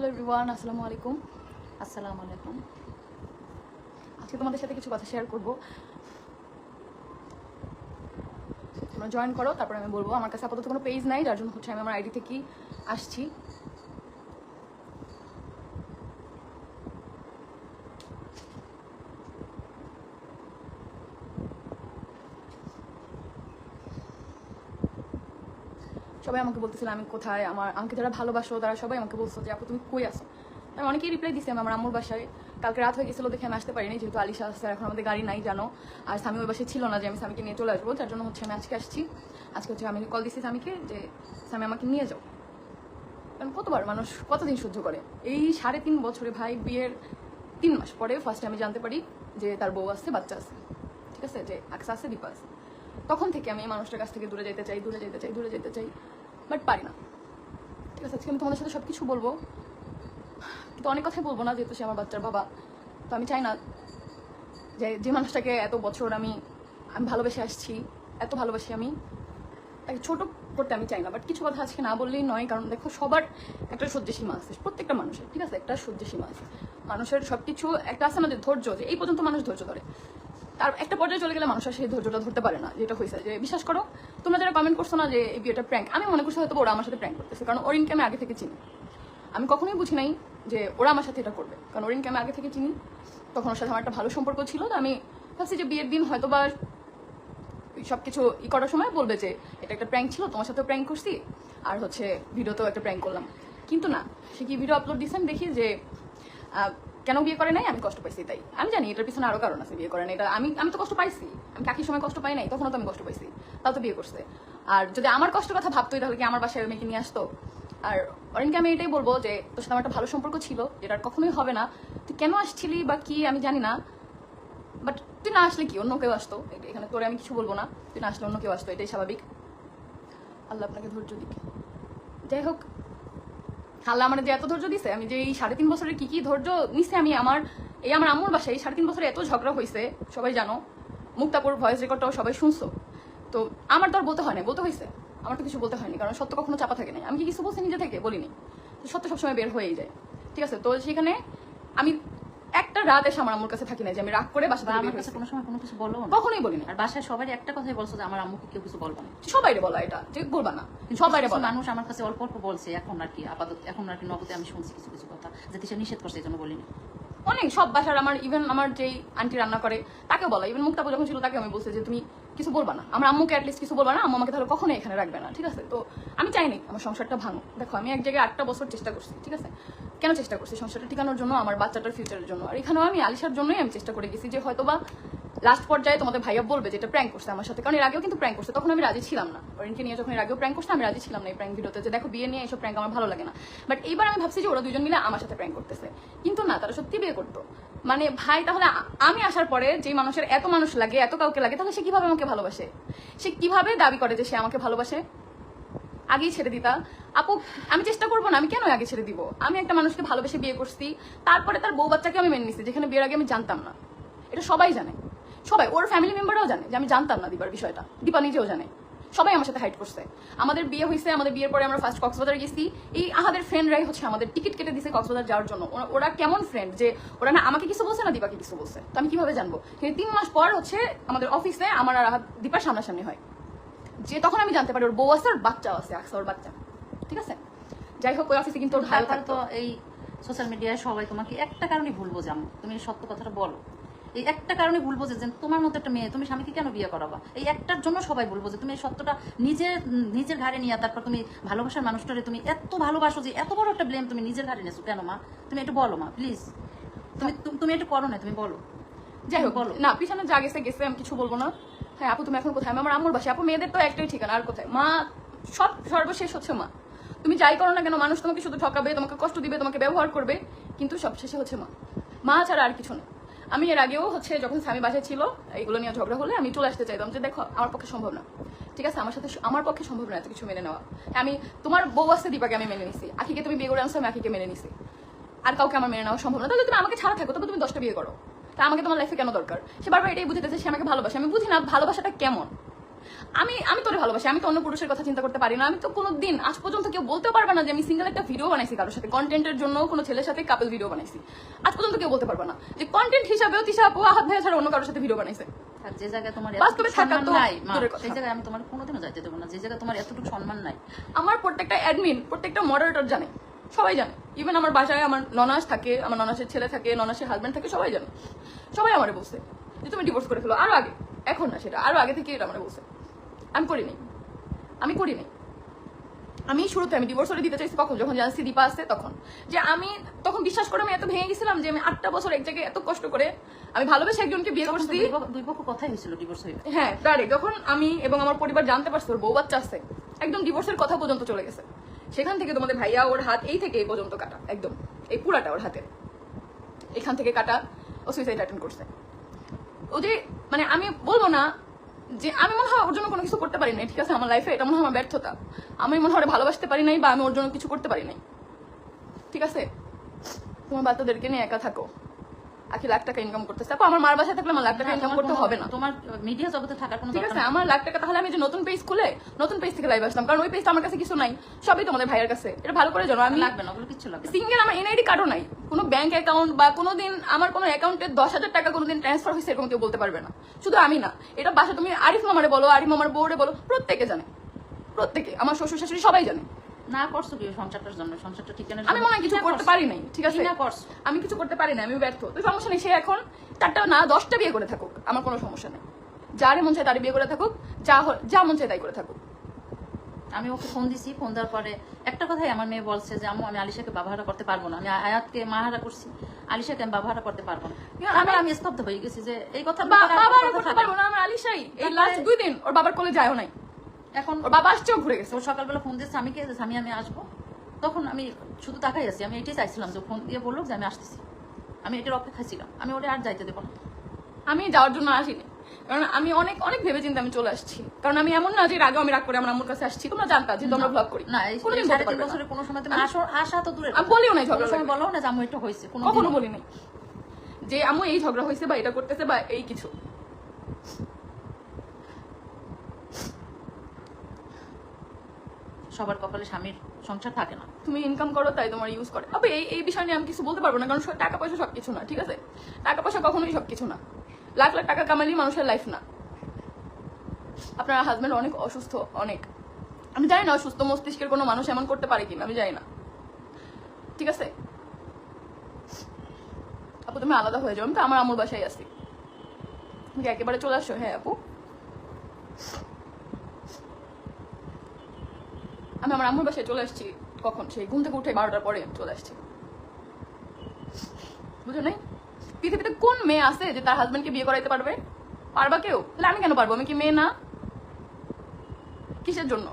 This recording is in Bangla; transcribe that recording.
হ্যালো রিওয়ান আসসালামু আলাইকুম। আসসালামু আলাইকুম। আজকে তোমাদের সাথে কিছু কথা শেয়ার করব। তোমরা জয়েন করো, তারপর আমি বলব। আমার কাছে আপাতত কোনো পেজ নাই, যার জন্য হচ্ছে আমি আমার আইডি থেকেই আসছি। সবাই আমাকে বলতেছিল, আমি কোথায়? আমার আমাকে যারা ভালোবাসো তারা সবাই আমাকে বলছো যে, আপু, তুমি কই আসো আমি অনেকেই রিপ্লাই দিছি আমি আমার আম্মুর বাসায়। কালকে রাত হয়ে গেছিল দেখে আমি আসতে পারিনি, যেহেতু আলিশা আসছে এখন আমাদের গাড়ি নাই, জানো। আর স্বামী ওই বাসায় ছিল না যে, আমি স্বামীকে নিয়ে চলে আসব, যার জন্য হচ্ছে আমি আজকে আসছি। আজকে হচ্ছে আমি কল দিছি স্বামীকে যে, স্বামী, আমাকে নিয়ে যাও। কারণ কতবার মানুষ কতদিন সহ্য করে? এই সাড়ে তিন বছরে ভাই, বিয়ের তিন মাস পরে ফার্স্টে আমি জানতে পারি যে, তার বউ আসছে বাচ্চা আছে। ঠিক আছে? যে, আকসা আছে, দীপা আছে। তখন থেকে আমি এই মানুষটার কাছ থেকে দূরে যেতে চাই, দূরে যেতে চাই, দূরে যেতে চাই। বাট পারি না। ঠিক আছে, আজকে আমি তোমাদের সাথে সব কিছু বলব। কিন্তু অনেক কথাই বলব না, যেহেতু সে আমার বাচ্চার বাবা। তো আমি চাই না যে যে মানুষটাকে এত বছর আমি আমি ভালোবেসে আসছি, এত ভালোবাসি আমি, তাকে ছোট করতে আমি চাই না। বাট কিছু কথা আজকে না বললেই নয়, কারণ দেখো, সবার একটা সহ্য সীমা আছে প্রত্যেকটা মানুষের, ঠিক আছে? একটা সহ্য সীমা আছে মানুষের সব কিছু একটা আছে না যে ধৈর্য যে, এই পর্যন্ত মানুষ ধৈর্য ধরে। তার একটা পর্যায়ে চলে গেলে মানুষ আর সেই ধৈর্যটা ধরতে পারে না, যেটা হয়েছে যে বিশ্বাস করো, তোমরা যারা কমেন্ট করছ না যে এই বিয়েটা প্র্যাঙ্ক আমি মনে করছি হয়তো ওরা আমার সাথে প্র্যাঙ্ক করতেছে, কারণ ওরিনকে আমি আগে থেকে চিনি। আমি কখনোই বুঝি নাই যে ওরা আমার সাথে এটা করবে, কারণ ওরিনকে আমি আগে থেকে চিনি। তখন ওর সাথে আমার একটা ভালো সম্পর্ক ছিল তো আমি ভাবছি যে বিয়ের দিন হয়তো বা সব কিছু ই করার সময় বলবে যে, এটা একটা প্র্যাঙ্ক ছিল, তোমার সাথেও প্র্যাঙ্ক করছি, আর হচ্ছে ভিডিওতেও একটা প্র্যাঙ্ক করলাম। কিন্তু না, সে কি ভিডিও আপলোড দিয়েছে আমি দেখি যে কেন বিয়ে করে নাই? আমি কষ্ট পাইছি তাই। আমি জানি এটার পিছনে আরও কারণ আছে বিয়ে করে নাই এটা আমি আমি তো কষ্ট পাইছি। আমি কাকির সময় কষ্ট পাই নাই, তখনও তো আমি কষ্ট পাইছি। তাও তো বিয়ে করছে। আর যদি আমার কষ্টের কথা ভাবতোই, তাহলে কি আমার বাসায় মেয়েকে নিয়ে আসতো? আর অরিনকে আমি এটাই বলব যে, তোর সাথে আমার একটা ভালো সম্পর্ক ছিল, যেটা কখনোই হবে না। তুই কেন আসছিলি বা কি, আমি জানি না। বাট তুই না আসলে কি? অন্য কেউ আসতো। এখানে তোরে আমি কিছু বলব না। তুই না আসলে অন্য কেউ আসতো, এটাই স্বাভাবিক। আল্লাহ আপনাকে ধৈর্য দিক। যাই হোক আল্লাহ আমার যে এত ধৈর্য দিছে, আমি যে এই সাড়ে তিন বছরের কি কি ধৈর্য নিছে, আমি আমার এই আমার আম্মুর বাসায় এই সাড়ে তিন বছরে এত ঝগড়া হয়েছে সবাই জানো, মুক্তাপুর ভয়েস রেকর্ডটাও সবাই শুনছো। তো আমার তো আর বলতে হয় না বলতে হয়েছে আমার তো কিছু বলতে হয়নি, কারণ সত্য কখনো চাপা থাকে না আমি কি কিছু বলছি নিজে থেকে? বলিনি। সত্য সবসময় বের হয়েই যায়। ঠিক আছে, তো সেখানে আমি একটা রাত এসে আমার আম্মুর কাছে থাকি না যে আমি রাগ করে বাসা থেকে আমার কাছে কোনো সময় কোনো কিছু বলো না। কখনোই বলিনি। আর বাসায় সবাই একটা কথাই বলছো যে আমার আম্মুকে কেউ কিছু বলব না। সবাইরে বলা এটা যে বলবা না সবাইরে বলা। মানুষ আমার কাছে অল্প অল্প বলছে এখন আর কি আপাতত এখন আর কি নগদে আমি শুনছি কিছু কিছু কথা যাতে সে নিষেধ করছে এই জন্য বলিনি। অনেক সব বাসার আমার ইভেন আমার যেই আন্টি রান্না করে তাকে বলা। ইভেন মুক্তাপু যখন ছিল তাকে আমি বলছি যে তুমি কিছু বলবা না। আমার আম্মুকে অ্যাটলিস্ট কিছু বলবা না আম্মু আমাকে তাহলে কখনোই এখানে রাখবে না ঠিক আছে? তো আমি চাইনি আমার সংসারটা ভাঙো দেখো আমি এক জায়গায় আটটা বছর চেষ্টা করছি ঠিক আছে? কেন চেষ্টা করছি সংসারটা টিকানোর জন্য, আমার বাচ্চাটার ফিউচারের জন্য? আর এখানেও আমি আলিশার জন্যই আমি চেষ্টা করে গেছি যে হয়তোবা লাস্ট পর্যায়ে তোমাদের ভাইয়া বলবে যেটা প্র্যাঙ্ক করছে আমার সাথে। কারণ এর আগেও কিন্তু প্র্যাঙ্ক করছে, তখন আমি রাজি ছিলাম না। ওরিনকে নিয়ে যখন এর আগেও প্র্যাঙ্ক করছে, আমি রাজি ছিলাম না এই প্র্যাঙ্ক ভিডিওতে যে দেখো, বিয়ে নিয়ে এইসব প্র্যাঙ্ক আমার ভালো লাগে না। বাট এইবার আমি ভাবছি যে ওরা দুজন মিলে আমার সাথে প্র্যাঙ্ক করতেছে। কিন্তু না, তারা সত্যি বিয়ে করতো। মানে ভাই, তাহলে আমি আসার পরে যে মানুষের এত মানুষ লাগে, এত কাউকে লাগে, তাহলে সে কীভাবে আমাকে ভালোবাসে? সে কীভাবে দাবি করে যে সে আমাকে ভালোবাসে? আগেই ছেড়ে দিতা। আপু, আমি চেষ্টা করব না, আমি কেন আগে ছেড়ে দিব? আমি একটা মানুষকে ভালোবেসে বিয়ে করছি, তারপরে তার বউ বাচ্চাকে আমি মেনে নিছি, যেখানে বিয়ের আগে আমি জানতাম না। এটা সবাই জানে। সবাই, ওর ফ্যামিলি মেম্বাররাও জানে যে আমি জানতাম না দীপার বিষয়টা। দীপা নিজেও জানে। সবাই আমার সাথে হাইট করছে। আমাদের বিয়ে হয়েছে আমাদের বিয়ের পরে আমরা ফার্স্ট কক্সবাজার গেছি। এই আমাদের ফ্রেন্ডরাই হচ্ছে আমাদের টিকিট কেটে দিছে কক্সবাজার যাওয়ার জন্য। ওরা- কেমন ফ্রেন্ড যে ওরা না আমাকে কিছু বলছে না দীপাকে কিছু বলছে। তো আমি কীভাবে জানব? কিন্তু তিন মাস পর হচ্ছে আমাদের অফিসে আমার আর দীপার সামনাসামনি হয়। যে তখন আমি জানতে পারি ওর বউ আছে আর বাচ্চাও আছে, আকসা ওর বাচ্চা। ঠিক আছে? যাই হোক ওই অফিসে কিন্তু তারপরে থাকতো তো এই সোশ্যাল মিডিয়ায় সবাই তোমাকে একটা কারণে ভুল বোঝে তুমি সত্য কথাটা বলো। এই একটা কারণে ভুল বোঝে যে তোমার মতো একটা মেয়ে তুমি স্বামীকে কেন বিয়ে করাবা? এই একটার জন্য সবাই ভুল বোঝে। তুমি এই সত্যটা নিজের নিজের ঘাড়ে নিয়ে তারপর তুমি ভালোবাসার মানুষটারে তুমি এত ভালোবাসো যে এত বড় একটা ব্লেম তুমি নিজের ঘাড়ে নিয়েছো। কেন মা? তুমি একটু বলো মা প্লিজ তুমি তুমি- তুমি একটু করো না তুমি বলো। যাই হোক বলো। না পিছনে যা গেছে গেছে আমি কিছু বলব না। হ্যাঁ আপু তুমি এখন কোথায়? আমি আমার আম্মুর বাসায়। আপু মেয়েদের তো একটাই ঠিকানা আর কোথায়? মা সব সর্বশেষ হচ্ছে মা। তুমি যাই করো না কেন, মানুষ তোমাকে শুধু ঠকাবে, তোমাকে কষ্ট দিবে, তোমাকে ব্যবহার করবে, কিন্তু সবশেষে হচ্ছে মা। মা ছাড়া আর কিছু না। আমি এর আগেও হচ্ছে যখন স্বামী বাসায় ছিল, এগুলো নিয়ে ঝগড়া হলে আমি চলে আসতে চাইতাম যে, দেখো, আমার পক্ষে সম্ভব না। ঠিক আছে, আমার সাথে আমার পক্ষে সম্ভব না এত কিছু মেনে নেওয়া। আমি, তোমার বউ আসতে দীপাকে আমি মেনে নিছি। আখিকে তুমি বিয়ে করে আনছো, আমি আখিকে মেনে নিছি। আর কাউকে আমার মেনে নেওয়া সম্ভব না। তাহলে তুমি আমাকে ছাড়া থাকো তবে তুমি দশটা বিয়ে করো। তা আমাকে তোমার লাইফে কেন দরকার? সে বারবার এটাই বুঝতেছে সে আমাকে ভালোবাসে। আমি বুঝি না ভালোবাসাটা কেমন। আমি আমি তোরে ভালোবাসি আমি তো অন্য পুরুষের কথা চিন্তা করতে পারি না। আমি তো কোনো দিন আজ পর্যন্ত কেউ বলতে পারবে না যে আমি সিঙ্গেল একটা ভিডিও বানাইছি কারোর সাথে। কন্টেন্টের জন্য কোনো ছেলের সাথে কাপল ভিডিও বানাইছি। আজ পর্যন্ত কেউ বলতে পারবে না। যে কন্টেন্ট হিসাবেও তিশা আপু আহাত ভাইয়া ছাড়া অন্য কারোর সাথে ভিডিও বানাইছে। যে জায়গায় তোমার বাস্তবে থাকা তো নাই মা, দূরের কথা। সেই জায়গায় আমি তোমার কোনোদিনও যাইতে দেবো না। যে জায়গায় তোমার এতটুকু সম্মান নাই। আমার প্রত্যেকটা অ্যাডমিন প্রত্যেকটা মডারেটর জানে সবাই জানে। ইভেন আমার বাসায় আমার ননাস থাকে আমার ননাসের ছেলে থাকে ননাসের হাজব্যান্ড থাকে সবাই জানে। সবাই আমারে বলছে যে তুমি ডিভোর্স করে ফেলো। আরও আগে। এখন না সেটা আরও আগে থেকে এটা আমার বলছে। আমি করিনি আমি করিনি আমি শুরুতে আমি ডিভোর্স করে দিতে চাইছি কখন? যখন জানছি দীপা আসছে তখন। যে আমি তখন বিশ্বাস করে আমি এত ভেঙে গেছিলাম যে আমি আটটা বছর এক জায়গায় এত কষ্ট করে আমি ভালোবেসে একজনকে বিয়ে করছি। দুই পক্ষ- কথাই হয়েছিল ডিভোর্স হয়ে হ্যাঁ ডাইরেক্ট যখন আমি এবং আমার পরিবার জানতে পারছে ওর বউ বাচ্চা আছে একদম ডিভোর্সের কথা পর্যন্ত চলে গেছে। সেখান থেকে তোমাদের ভাইয়া ওর হাত এই থেকে এই পর্যন্ত কাটা একদম। এই পুরাটা ওর হাতে এখান থেকে কাটা ও সুইসাইড অ্যাটেন্ড করছে। ও যে মানে আমি বলব না যে আমি মনে হয় ওর জন্য কোনো কিছু করতে পারি নাই, ঠিক আছে? আমার লাইফে এটা মনে হয় আমার ব্যর্থতা। আমি মনে হয় ভালোবাসতে পারি নাই বা আমি ওর জন্য কিছু করতে পারি নাই। ঠিক আছে? তোমার বাচ্চাদেরকে নিয়ে একা থাকো। আখি লাখ টাকা ইনকাম করতেছে। আপু আমার মার বাসায় থাকলে আমার লাখ টাকা ইনকাম করতে হবে না। তোমার মিডিয়া জগতে থাকার কোনো ঠিক আছে আমার লাখ টাকা তাহলে আমি যে নতুন পেজ খুলে নতুন পেজ থেকে লাইভ আসলাম। কারণ ওই পেজটা আমার কাছে কিছু নাই। সবই তোমাদের ভাইয়ের কাছে। এটা ভালো করে জানো আমি লাগবে না ওগুলো কিচ্ছু লাগবে সিঙ্গেল আমার এনআইডি কার্ডও নাই। কোনো ব্যাংক অ্যাকাউন্ট বা কোনোদিন আমার কোনো অ্যাকাউন্টে দশ হাজার টাকা কোনোদিন ট্রান্সফার হয়েছে এরকম কেউ বলতে পারবে না। শুধু আমি না। এটা বাসা তুমি আরিফ মামারে বলো আরিফ মামার বউরে বলো প্রত্যেকে জানে। প্রত্যেকে। আমার শ্বশুর শাশুড়ি সবাই জানে। না করছ কি সংসারটার জন্য। সংসারটা ঠিকানা আমি মনে হয় কিছু করতে পারি নাই ঠিক আছে? না করছ। আমি কিছু করতে পারি না আমি ব্যর্থ। তো সমস্যা নেই সে এখন চারটা না দশটা বিয়ে করে থাকুক আমার কোনো সমস্যা নেই। যারে মন চায় তারই বিয়ে করে থাকুক যা যা মন চায় তাই করে থাকুক। আমি ওকে ফোন দিছি ফোন দেওয়ার পরে একটা কথাই আমার মেয়ে বলছে যে আম্মু আমি আলিশাকে বাবাহারা করতে পারব না। আমি আয়াতকে মাহারা করছি। আলিশাকে আমি বাবাহারা করতে পারব না। আমি আমি স্তব্ধ হয়ে গেছি যে এই কথা করতে পারব না। আমার আলিশাই। এই লাস্ট দুই দিন ওর বাবার কোলে যায়ও নাই। এখন বাবা আসছেও ঘুরে গেছে। তো সকালবেলা ফোন দিয়ে স্বামীকে? যে স্বামী আমি আসব। তখন আমি শুধু তাকাই আছি। আমি এটাই চাইছিলাম যে ফোন দিয়ে বলল যে আমি আসতেছি। আমি এটার অপেক্ষা ছিলাম। আমি ওটা আর যাইতে দেবো না। আমি যাওয়ার জন্য আসিনি। কারণ আমি অনেক অনেক ভেবে চিন্তে আমি চলে আসছি। কারণ আমি এমন না যে আগে আমি রাগ করে আমার আম্মুর কাছে আসছি। তোমরা জানতা যে তোমরা ব্লগ করি। না কোনোদিন বলতে পারবে না। কোনো সময় তুমি আসো আসা তো দূরে আমি বলিও নাই ঝগড়া সময় বলো না যে আম্মু এটা হয়েছে। কোনো কখনো বলি নাই যে আম্মু এই ঝগড়া হয়েছে বা এটা করতেছে বা এই কিছু। সবার কপালে স্বামীর সংসার থাকে না। তুমি ইনকাম করো, তাই তোমার ইউজ করে। তবে এই এই বিষয় নিয়ে আমি কিছু বলতে পারব না, কারণ টাকা পয়সা সবকিছু না, ঠিক আছে? টাকা পয়সা কখনোই সবকিছু না। লাখ লাখ টাকা কামালি মানুষের লাইফ না। আপনার হাজব্যান্ড অনেক অসুস্থ, অনেক। আমি জানি না অসুস্থ মস্তিষ্কের কোনো মানুষ এমন করতে পারে কিনা, আমি জানি না। ঠিক আছে? আপু, তুমি আলাদা হয়ে যাও, আমি তো আমার আমুর বাসায় তুমি একেবারে চলে আসো হ্যাঁ আপু? আমি আমার আম্মুর বাসায় চলে আসছি কখন? সেই ঘুম থেকে উঠে বারোটার পরে চলে আসছি। বুঝো নাই? পৃথিবীতে কোন মেয়ে আছে যে তার হাজবেন্ডকে বিয়ে করাইতে পারবে? পারবা কেউ? তাহলে আমি কেন পারব? আমি কি মেয়ে না? কিসের জন্য?